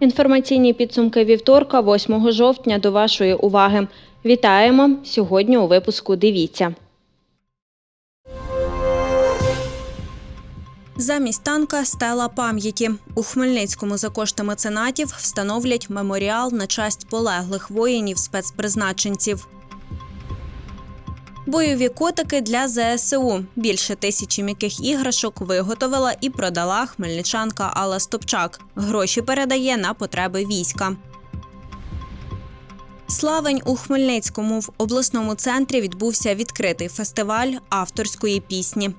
Інформаційні підсумки вівторка, 8 жовтня, до вашої уваги. Вітаємо! Сьогодні у випуску дивіться. Замість танка стела пам'яті. У Хмельницькому за кошти меценатів встановлять меморіал на честь полеглих воїнів спецпризначенців. Бойові котики для ЗСУ. Більше тисячі м'яких іграшок виготовила і продала хмельничанка Алла Стопчак. Гроші передає на потреби війська. Славень у Хмельницькому в обласному центрі відбувся відкритий фестиваль авторської пісні.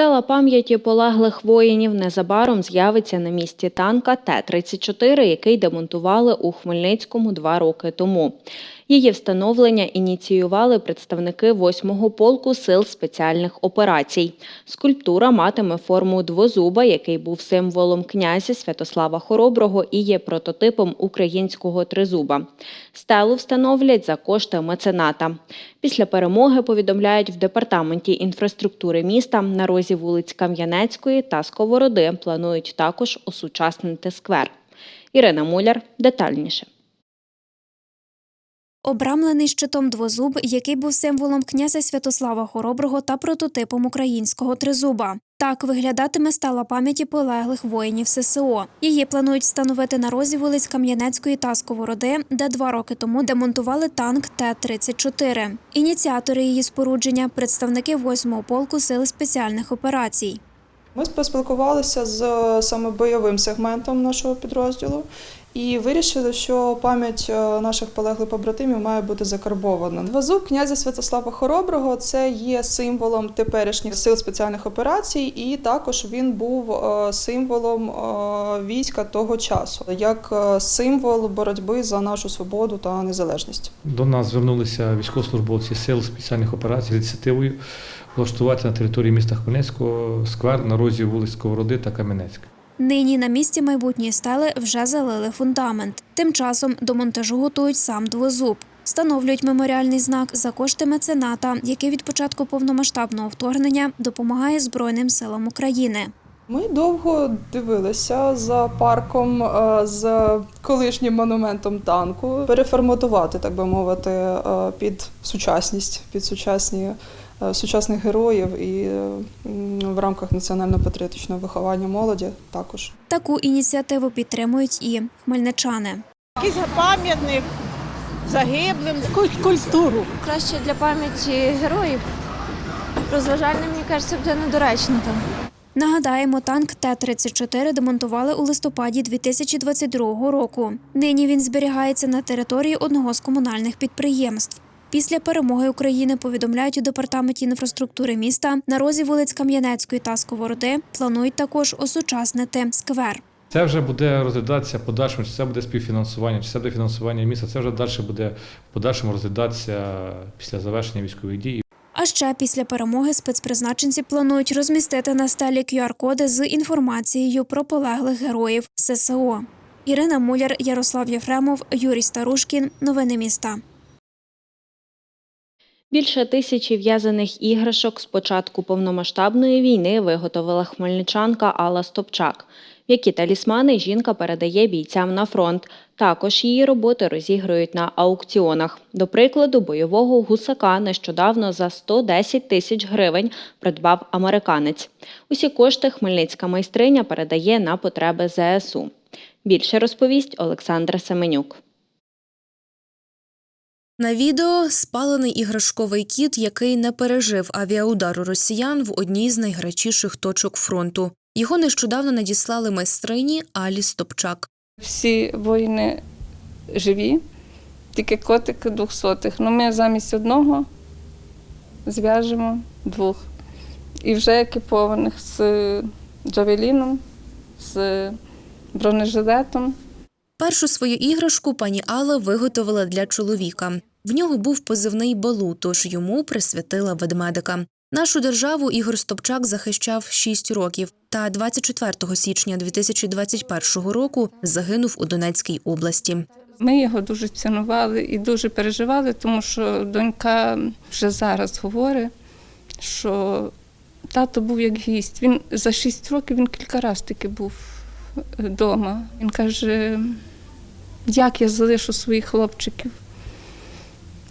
Стела пам'яті полеглих воїнів незабаром з'явиться на місці танка Т-34, який демонтували у Хмельницькому два роки тому. Її встановлення ініціювали представники 8-го полку сил спеціальних операцій. Скульптура матиме форму двозуба, який був символом князя Святослава Хороброго і є прототипом українського тризуба. Стелу встановлять за кошти мецената. Після перемоги повідомляють в департаменті інфраструктури міста на розі вулиць Кам'янецької та Сковороди планують також осучаснити сквер. Ірина Муляр детальніше. Обрамлений щитом двозуб, який був символом князя Святослава Хороброго та прототипом українського тризуба. Так виглядатиме стала пам'яті полеглих воїнів ССО. Її планують встановити на розі вулиць Кам'янецької та Сковороди, де два роки тому демонтували танк Т-34. Ініціатори її спорудження представники 8-го полку сил спеціальних операцій. Ми поспілкувалися з е, саме бойовим сегментом нашого підрозділу і вирішили, що пам'ять е, наших полеглих побратимів має бути закарбована. Двозуб князя Святослава Хороброго це є символом теперішніх сил спеціальних операцій, і також він був е, символом е, війська того часу, як символ боротьби за нашу свободу та незалежність. До нас звернулися військовослужбовці сил спеціальних операцій з ініціативою влаштувати на території міста Хмельницького сквер на розі вулиць Сковороди та Кам'янецька. Нині на місці майбутньої стели вже залили фундамент. Тим часом до монтажу готують сам двозуб. Встановлюють меморіальний знак за кошти мецената, який від початку повномасштабного вторгнення допомагає Збройним силам України. Ми довго дивилися за парком е, з колишнім монументом танку, переформатувати, так би мовити, е, під сучасність, під сучасні сучасних героїв і е, в рамках національно-патріотичного виховання молоді також. Таку ініціативу підтримують і хмельничани. Якийсь пам'ятник загиблим, якусь культуру. краще для пам'яті героїв. Розважальне, мені кажеться, буде недоречно там. Нагадаємо, танк Т-34 демонтували у листопаді 2022 року. Нині він зберігається на території одного з комунальних підприємств. Після перемоги України повідомляють у департаменті інфраструктури міста на розі вулиць Кам'янецької та Сковороди планують також осучаснити сквер. Це вже буде розглядатися подальшому, чи це буде співфінансування, чи це буде фінансування міста. Це вже далі буде в подальшому розглядатися після завершення військових дій. А ще після перемоги спецпризначенці планують розмістити на стелі QR-коди з інформацією про полеглих героїв ССО. Ірина Муляр, Ярослав Єфремов, Юрій Старушкін. Новини міста. Більше тисячі в'язаних іграшок з початку повномасштабної війни виготовила хмельничанка Алла Стопчак. Які талісмани жінка передає бійцям на фронт. Також її роботи розігрують на аукціонах. До прикладу, бойового гусака нещодавно за 110 тисяч гривень придбав американець. Усі кошти хмельницька майстриня передає на потреби ЗСУ. Більше розповість Олександра Семенюк. На відео спалений іграшковий кіт, який не пережив авіаудару росіян в одній з найгарячіших точок фронту. Його нещодавно надіслали майстрині Алі Стопчак. Всі воїни живі, тільки котик двохсотих. Ну, ми замість одного зв'яжемо двох. І вже екіпованих з джавеліном, з бронежилетом. Першу свою іграшку пані Алла виготовила для чоловіка. В нього був позивний балу, тож йому присвятила ведмедика. Нашу державу Ігор Стопчак захищав 6 років та 24 січня 2021 року загинув у Донецькій області. Ми його дуже цінували і дуже переживали, тому що донька вже зараз говорить, що тато був як гість. Він за 6 років він кілька разів таки був вдома. Він каже, як я залишу своїх хлопчиків.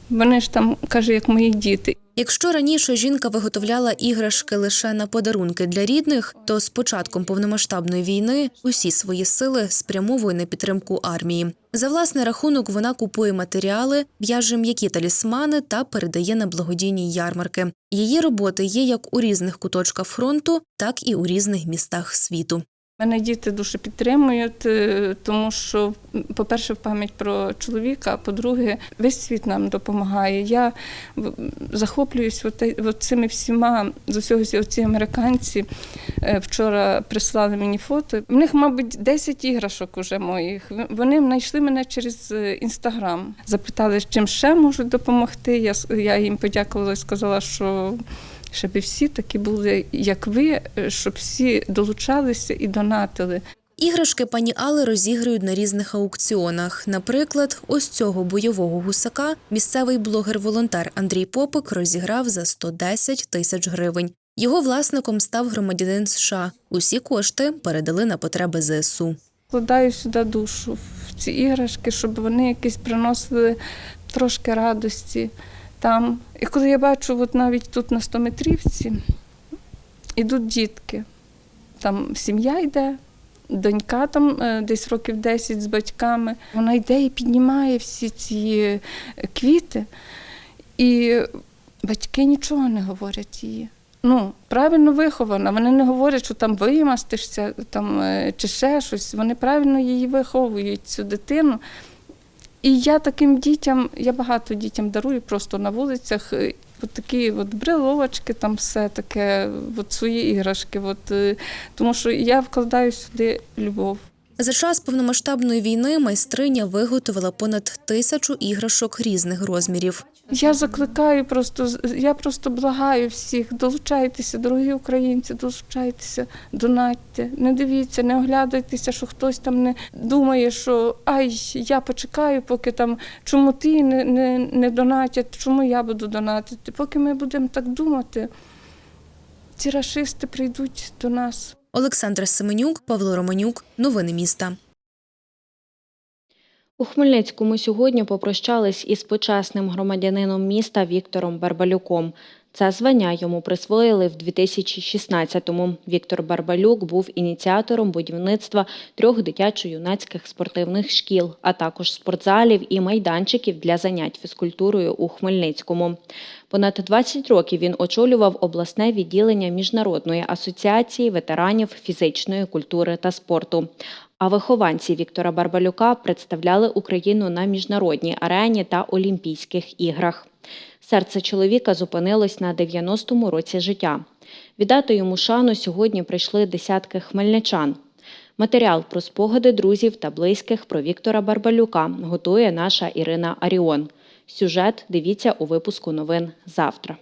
Вони ж там, каже, як мої діти. Якщо раніше жінка виготовляла іграшки лише на подарунки для рідних, то з початком повномасштабної війни усі свої сили спрямовує на підтримку армії. За власний рахунок вона купує матеріали, в'яже м'які талісмани та передає на благодійні ярмарки. Її роботи є як у різних куточках фронту, так і у різних містах світу. Мене діти дуже підтримують, е, тому що, по-перше, пам'ять про чоловіка, а по-друге, весь світ нам допомагає. Я захоплююсь цими всіма з усього ці- американці. е, Вчора прислали мені фото. В них, мабуть, 10 іграшок уже моїх. Вони знайшли мене через е, інстаграм. Запитали, чим ще можуть допомогти. Я їм подякувала і сказала, що щоб і всі такі були, як ви, е, щоб всі долучалися і донатили. Іграшки пані Али розіграють на різних аукціонах. Наприклад, ось цього бойового гусака місцевий блогер-волонтер Андрій Попик розіграв за 110 тисяч гривень. Його власником став громадянин США. Усі кошти передали на потреби ЗСУ. Вкладаю сюди душу в ці іграшки, щоб вони якісь приносили трошки радості там. І коли я бачу, от навіть тут на 100-метрівці ідуть дітки, там сім'я йде. Донька там е, десь років 10 з батьками. Вона йде і піднімає всі ці е, квіти, і батьки нічого не говорять їй. Ну, правильно вихована. Вони не говорять, що там вимастишся там, е, чи ще щось. Вони правильно її виховують, цю дитину. І я таким дітям, я багато дітям дарую просто на вулицях. е, От такі от брелочки, там все таке, от свої іграшки. От, е, тому що я вкладаю сюди любов. За час повномасштабної війни майстриня виготовила понад тисячу іграшок різних розмірів. Я закликаю просто, я просто благаю всіх, долучайтеся, дорогі українці, долучайтеся, донатьте. Не дивіться, не оглядайтеся, що хтось там не думає, що ай, я почекаю, поки там чому ти не, не, не донатять, чому я буду донатити. Поки ми будемо так думати, ці рашисти прийдуть до нас. Олександра Семенюк, Павло Романюк. Новини міста. У Хмельницькому сьогодні попрощались із почесним громадянином міста Віктором Барбалюком. Це звання йому присвоїли в 2016-му. Віктор Барбалюк був ініціатором будівництва трьох дитячо-юнацьких спортивних шкіл, а також спортзалів і майданчиків для занять фізкультурою у Хмельницькому. Понад 20 років він очолював обласне відділення Міжнародної асоціації ветеранів фізичної культури та спорту. А вихованці Віктора Барбалюка представляли Україну на міжнародній арені та Олімпійських іграх. Серце чоловіка зупинилось на 90-му році життя. Віддати йому шану сьогодні прийшли десятки хмельничан. Матеріал про спогади друзів та близьких про Віктора Барбалюка готує наша Ірина Аріон. Сюжет дивіться у випуску новин завтра.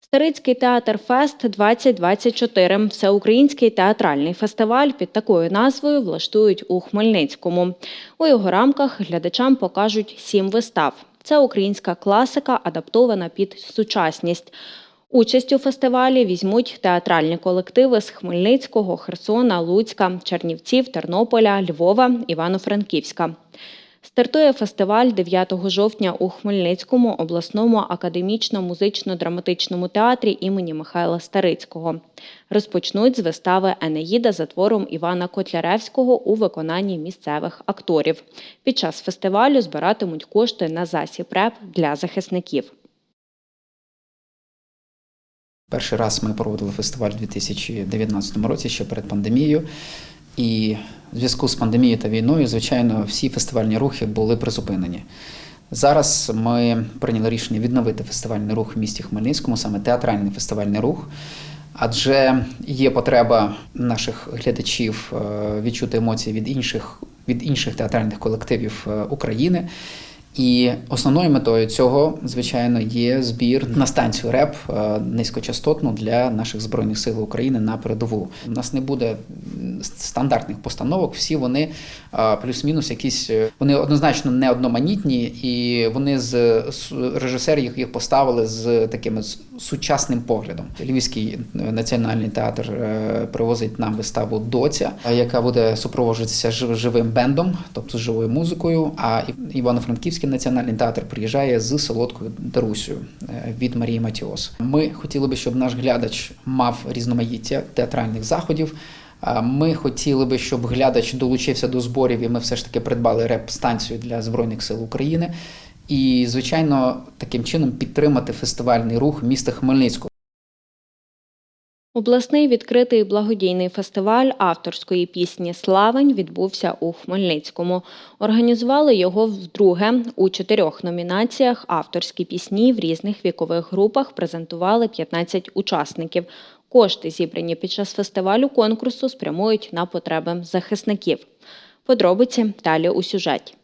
Старицький театр Фест 2024 всеукраїнський театральний фестиваль під такою назвою влаштують у Хмельницькому. У його рамках глядачам покажуть сім вистав. Це українська класика, адаптована під сучасність. Участь у фестивалі візьмуть театральні колективи з Хмельницького, Херсона, Луцька, Чернівців, Тернополя, Львова, Івано-Франківська. Стартує фестиваль 9 жовтня у Хмельницькому обласному академічно-музично-драматичному театрі імені Михайла Старицького. Розпочнуть з вистави Енеїда за твором Івана Котляревського у виконанні місцевих акторів. Під час фестивалю збиратимуть кошти на засіб РЕП для захисників. Перший раз ми проводили фестиваль у 2019 році, ще перед пандемією. І в зв'язку з пандемією та війною, звичайно, всі фестивальні рухи були призупинені. Зараз ми прийняли рішення відновити фестивальний рух в місті Хмельницькому, саме театральний фестивальний рух. Адже є потреба наших глядачів е, відчути емоції від інших, від інших театральних колективів е, України. І основною метою цього, звичайно, є збір на станцію РЕП е, низькочастотну для наших збройних сил України на передову. У нас не буде стандартних постановок. Всі вони е, плюс-мінус якісь е, вони однозначно не одноманітні, і вони з режисери їх поставили з таким с- сучасним поглядом. Львівський національний театр е, привозить нам виставу Доця, е, яка буде супроводжуватися живим бендом, тобто живою музикою. А Івано-Франківський національний театр приїжджає з солодкою Дарусею е, від Марії Матіос. Ми хотіли би, щоб наш глядач мав різноманіття театральних заходів. Ми хотіли би, щоб глядач долучився до зборів, і ми все ж таки придбали реп-станцію для Збройних сил України. І, звичайно, таким чином підтримати фестивальний рух міста Хмельницького. Обласний відкритий благодійний фестиваль авторської пісні Славень відбувся у Хмельницькому. Організували його вдруге у чотирьох номінаціях. Авторські пісні в різних вікових групах презентували 15 учасників. Кошти, зібрані під час фестивалю конкурсу, спрямують на потреби захисників. Подробиці далі у сюжеті.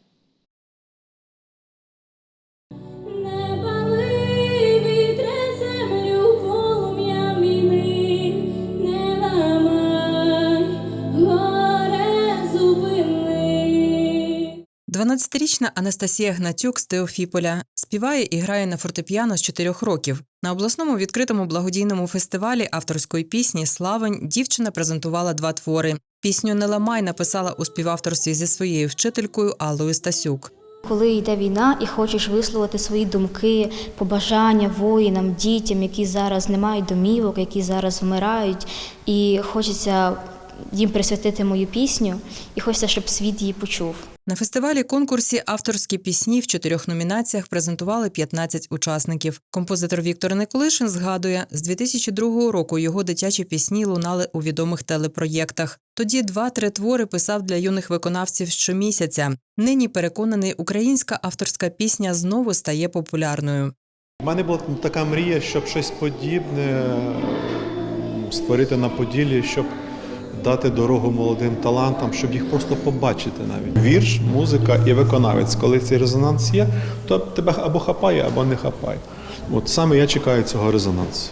12-річна Анастасія Гнатюк з Теофіполя співає і грає на фортепіано з 4 років. На обласному відкритому благодійному фестивалі авторської пісні Славень дівчина презентувала два твори. Пісню Не ламай написала у співавторстві зі своєю вчителькою Аллою Стасюк. Коли йде війна і хочеш висловити свої думки, побажання воїнам, дітям, які зараз не мають домівок, які зараз вмирають, і хочеться їм присвятити мою пісню, і хочеться, щоб світ її почув. На фестивалі конкурсі авторські пісні в чотирьох номінаціях презентували 15 учасників. Композитор Віктор Николишин згадує, з 2002 року його дитячі пісні лунали у відомих телепроєктах. Тоді два-три твори писав для юних виконавців щомісяця. Нині переконаний, українська авторська пісня знову стає популярною. У мене була така мрія, щоб щось подібне створити на Поділлі, щоб дати дорогу молодим талантам, щоб їх просто побачити навіть. Вірш, музика і виконавець. Коли цей резонанс є, то тебе або хапає, або не хапає. От саме я чекаю цього резонансу.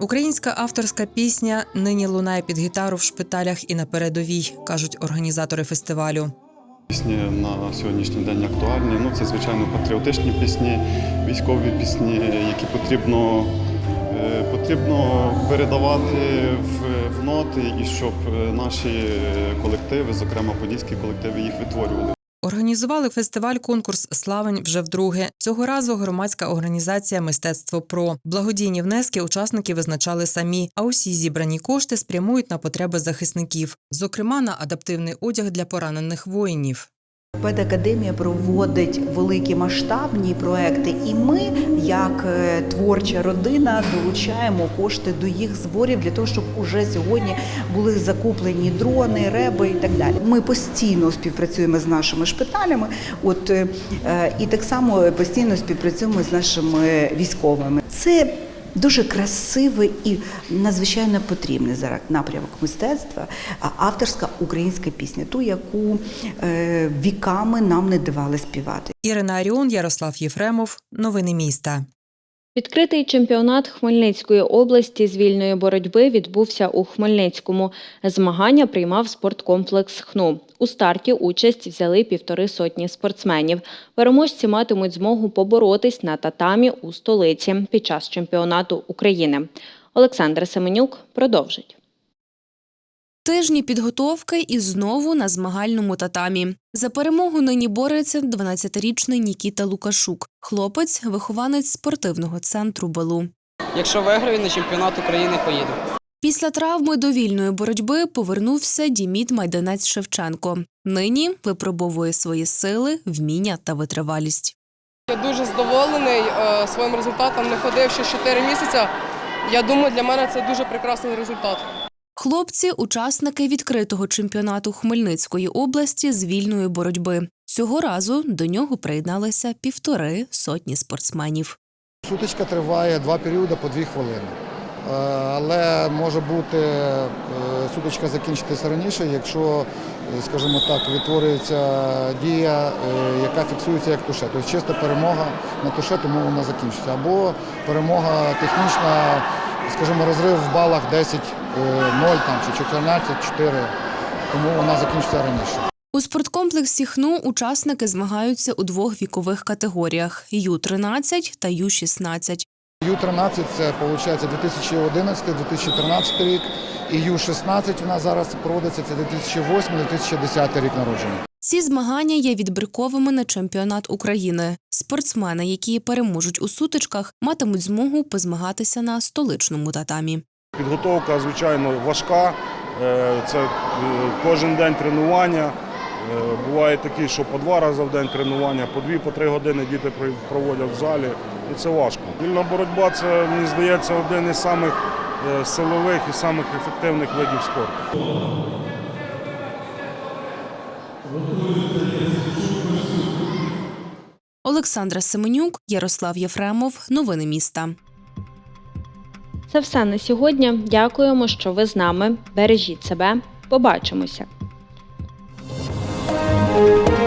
Українська авторська пісня нині лунає під гітару в шпиталях і на передовій, кажуть організатори фестивалю. Пісні на сьогоднішній день актуальні. Ну, це, звичайно, патріотичні пісні, військові пісні, які потрібно, е, потрібно передавати в, ноти і щоб е, наші колективи, зокрема подільські колективи, їх витворювали. Організували фестиваль конкурс Славень вже вдруге. Цього разу громадська організація Мистецтво Про благодійні внески учасники визначали самі, а усі зібрані кошти спрямують на потреби захисників, зокрема на адаптивний одяг для поранених воїнів. Педакадемія проводить великі масштабні проекти, і ми, як е, творча родина, долучаємо кошти до їх зборів для того, щоб уже сьогодні були закуплені дрони, реби і так далі. Ми постійно співпрацюємо з нашими шпиталями. От е, і так само постійно співпрацюємо з нашими військовими. Це Дуже красивий і надзвичайно потрібний зараз напрямок мистецтва, а авторська українська пісня, ту, яку е, віками нам не давали співати. Ірина Аріон, Ярослав Єфремов. Новини міста. Відкритий чемпіонат Хмельницької області з вільної боротьби відбувся у Хмельницькому. Змагання приймав спорткомплекс ХНУ. У старті участь взяли півтори сотні спортсменів. Переможці матимуть змогу поборотись на татамі у столиці під час чемпіонату України. Олександр Семенюк продовжить. Тижні підготовки і знову на змагальному татамі. За перемогу нині бореться 12-річний Нікіта Лукашук. Хлопець – вихованець спортивного центру Белу. Якщо виграю, на чемпіонат України поїду. Після травми до вільної боротьби повернувся Діміт Майданець Шевченко. Нині випробовує свої сили, вміння та витривалість. Я дуже задоволений е, своїм результатом. Не ходив ще 4 місяці. Я думаю, для мене це дуже прекрасний результат. Хлопці – учасники відкритого чемпіонату Хмельницької області з вільної боротьби. Цього разу до нього приєдналися півтори сотні спортсменів. Сутичка триває два періоди по дві хвилини. Е, Але може бути е, сутичка закінчитися раніше, якщо, е, скажімо так, відтворюється дія, яка фіксується як туше. Тобто чиста перемога на туше, тому вона закінчиться. Або перемога технічна, скажімо, розрив в балах 10-0 там, чи 14-4, тому вона закінчиться раніше. У спорткомплексі ХНУ учасники змагаються у двох вікових категоріях Ю-13 та Ю-16. Ю-13 це виходить 2011-2013 рік, і Ю-16 у нас зараз проводиться це 2008-2010 рік народження. Ці змагання є відбірковими на чемпіонат України. Спортсмени, які переможуть у сутичках, матимуть змогу позмагатися на столичному татамі. Підготовка, звичайно, важка. Е, Це е, кожен день тренування. Е, Буває такі, що по два рази в день тренування, по дві, по три години діти проводять в залі. І це важко. Вільна боротьба це, мені здається, один із самих е, силових і самих ефективних видів спорту. Олександра Семенюк, Ярослав Єфремов. Новини міста. Це все на сьогодні. Дякуємо, що ви з нами. Бережіть себе. Побачимося. Thank you.